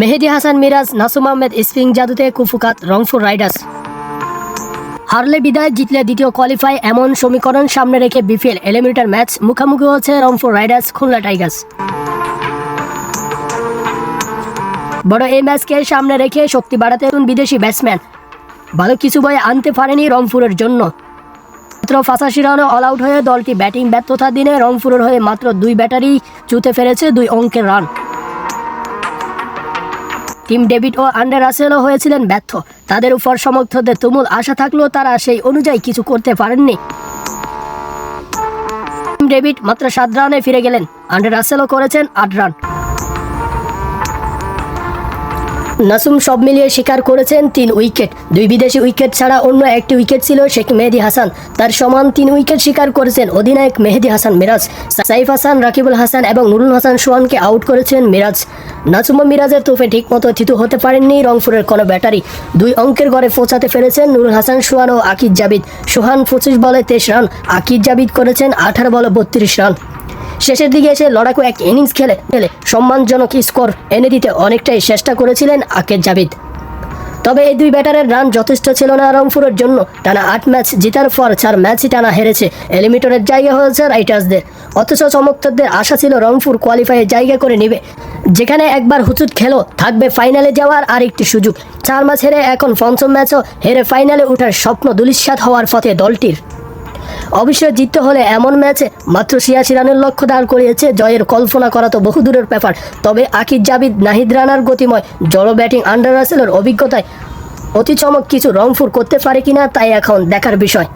মেহেদি Hasan, Miraz, Nasum Ahmed spin জাদুতে কুফুকাত, Rangpur Riders. হারলে বিদায়, জিতলে দ্বিতীয় কোয়ালিফাই এমন সমীকরণ সামনে রেখে বিপিএল এলিমিনেটর ম্যাচ মুখোমুখি হচ্ছে রংপুর রাইডার্স, খুলনা টাইগার্স। বড় এই ম্যাচকে সামনে রেখে শক্তি বাড়াতে বিদেশি ব্যাটসম্যান ভালো কিছু বই আনতে পারেনি রংপুরের জন্য। মাত্র পঁচাশি রানে অল আউট হয়ে দলটি ব্যাটিং ব্যর্থতার দিনে রংপুরের হয়ে মাত্র দুই ব্যাটারি চুতে ফেলেছে দুই অঙ্কের রান টিম ডেভিড ও আন্ডার রাসেলও হয়েছিলেন ব্যর্থ। তাদের উপর সমর্থকদের তুমুল আশা থাকলেও তারা সেই অনুযায়ী কিছু করতে পারেননি। টিম ডেভিড মাত্র সাত রানে ফিরে গেলেন। আন্ডার রাসেলও করেছেন আট রান। নাসুম সব মিলিয়ে শিকার করেছেন তিন উইকেট। দুই বিদেশি উইকেট ছাড়া অন্য একটি উইকেট ছিল শেখ মেহেদি হাসান। তার সমান তিন উইকেট শিকার করেছেন অধিনায়ক মেহেদি হাসান মিরাজ। সাইফ হাসান, রাকিবুল হাসান এবং নুরুল হাসান সোহানকে আউট করেছেন মিরাজ। নাসুম মিরাজের তোফে ঠিকমতো থিতু হতে পারেননি রংপুরের কোনো ব্যাটারি। দুই অঙ্কের গড়ে পৌঁছাতে পেরেছেন নুরুল হাসান, সোহান ও আকিব জাবিদ। সোহান পঁচিশ বলে তেইশ রান আকিব জাবিদ করেছেন আঠারো বলে বত্রিশ রান। শেষের দিকে এসে লড়াকু এক ইনিংস খেলে খেলে সম্মানজনক স্কোর এনে দিতে অনেকটাই চেষ্টা করেছিলেন আকের জাবিদ। তবে এই দুই ব্যাটারের রান যথেষ্ট ছিল না রংপুরের জন্য। টানা আট ম্যাচ জেতার পর চার ম্যাচই টানা হেরেছে। এলিমিটরের জায়গা হয়েছে রাইটার্সদের। অথচ চমকদের আশা ছিল রংপুর কোয়ালিফাইয়ের জায়গা করে নেবে। যেখানে একবার হুচুট খেলো, থাকবে ফাইনালে যাওয়ার আরেকটি সুযোগ। চার ম্যাচ হেরে এখন পঞ্চম ম্যাচও হেরে ফাইনালে ওঠার স্বপ্ন দুলিশ্বাত হওয়ার পথে দলটির। অবশ্যই জিততে হলে এমন ম্যাচে মাত্র ছিয়াশি রানের লক্ষ্য দাঁড় করিয়েছে জয়ের কল্পনা করা তো বহু দূরের ব্যাপার। তবে আকিব জাবিদ, নাহিদ রানার গতিময় জড়ো ব্যাটিং আন্ডার রাসেলের অভিজ্ঞতায় অতি চমক কিছু রংফুর করতে পারে কিনা তাই এখন দেখার বিষয়।